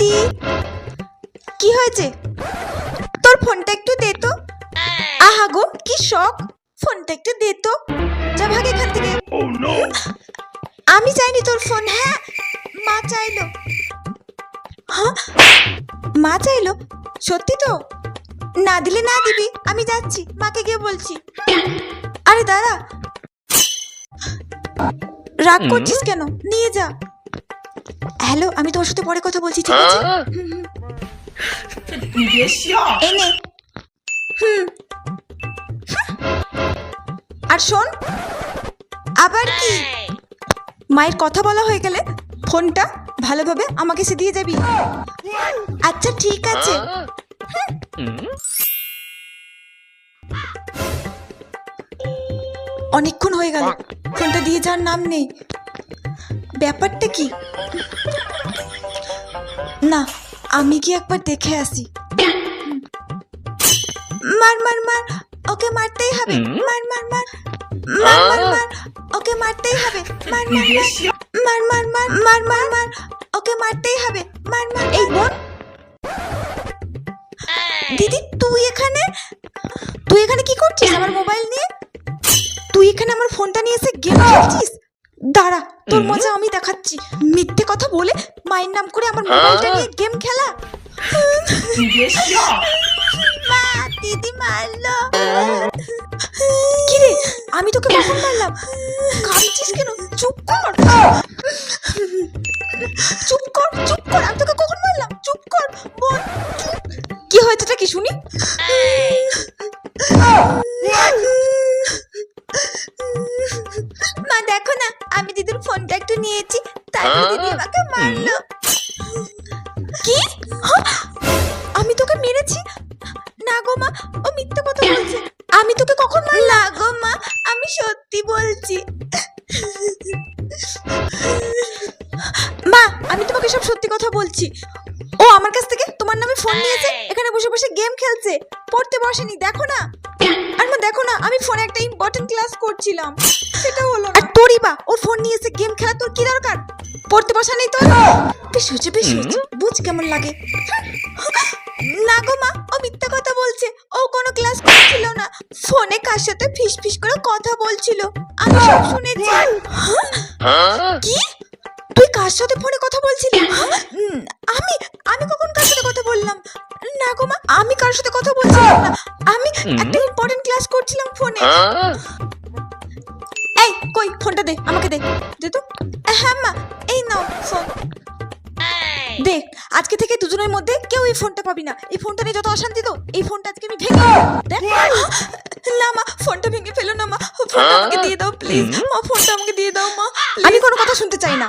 দিদি। কি হয়েছে? তোর ফোনটা একটু দে তো। আহা গো কি শখ। ফোনটা একটু দে তো। যা ভাগ এখান থেকে। আমি চাইনি তোর ফোন হ্যাঁ? মা চাইলো। হ্যাঁ? মা চাইলো? সত্যি তো? না দিলে না দিবি। আমি যাচ্ছি মাকে গিয়ে বলছি। আরে দাদা। রাগ করছিস কেন? নিয়ে যা। হ্যালো আমি তোমার সাথে পরে কথা বলছি ঠিক আছে? হ্যাঁ? আর শোন আবার কি? মায়ের কথা বলা হয়ে গেলে ফোনটা ভালোভাবে আমাকে সে দিয়ে যাবি। আচ্ছা ঠিক আছে। হ্যাঁ? অনেকক্ষণ হয়ে গেল। ফোনটা দিয়ে যাওয়ার নাম নেই। ব্যাপারটা কি না আমি কি একবার দেখে আসি মার মার মার ওকে মারতেই হবে মার মার মার মার মার ওকে মারতেই হবে মার মার মার মার মার মার মার ওকে মারতেই হবে মার মার এই বোন দিদি তুই এখানে তুই এখানে কি করছিস আমার মোবাইল নিয়ে তুই এখানে আমার ফোনটা নিয়ে এসে গেম খেলছিস দাঁড়া তোর মজা আমি দেখাচ্ছি। মিথ্যে কথা বলে মায়ের নাম করে আমার মোবাইলটা হ্যাঁ। নিয়ে গেম খেলা। মা দিদি মারলো। কিরে আমি তোকে কখন মারলাম? কাঁদছিস কেন? চুপ কর। চুপ কর চুপ কর। আমি তোকে কখন মারলাম? চুপ কর বল। কি হয়েছেটা কি শুনি? নিয়েছি দিদি আমাকে মারলো। কি? হ্যাঁ? আমি তোকে মেরেছি? না গো মা ও মিথ্যে কথা বলছে। আমি তোকে কখন না গো মা আমি সত্যি বলছি। মা আমি তোমাকে সব সত্যি কথা বলছি। ও আমার কাছ থেকে তোমার নামে ফোন নিয়েছে বসে গেম খেলছে। পড়তে বসেনি দেখো না। আর মা দেখো না আমি ফোনে একটা ইম্পর্টেন্ট ক্লাস করছিলাম। সেটা হলো আর তোরই বা ওর ফোন নিয়েছে গেম খেলা তোর কি দরকার? পড়তে বসা নেই তোর? বেশ হয়েছে বেশ হয়েছে। বুঝ কেমন লাগে। না গো মা ও মিথ্যা কথা বলছে। ও কোনো ক্লাস করছিল না। ফোনে কার সাথে ফিস ফিস করে কথা বলছিল। আমি সব শুনেছি। হ্যাঁ? কি? কার সাথে ফোনে কথা বলছিলি? আমি আমি কখন কার সাথে কথা বললাম? না গো মা আমি কার সাথে কথা বলছিলাম না। আমি একটা ইম্পর্টেন্ট ক্লাস করছিলাম ফোনে। এই কই ফোনটা দে আমাকে দে। দে তো। হ্যাঁ মা এই নাও ফোন দেখ আজকে থেকে দুজনের মধ্যে কেউ এই ফোনটা পাবি না। এই ফোনটা নিয়ে যত অশান্তি তো এই ফোনটা আজকে আমি ভেঙে। দেখ না মা ফোনটা ভেঙে ফেলো না মা। ফোনটা আমাকে দিয়ে দাও প্লিজ মা ফোনটা আমাকে দিয়ে দাও মা আমি কোনো কথা শুনতে চাই না।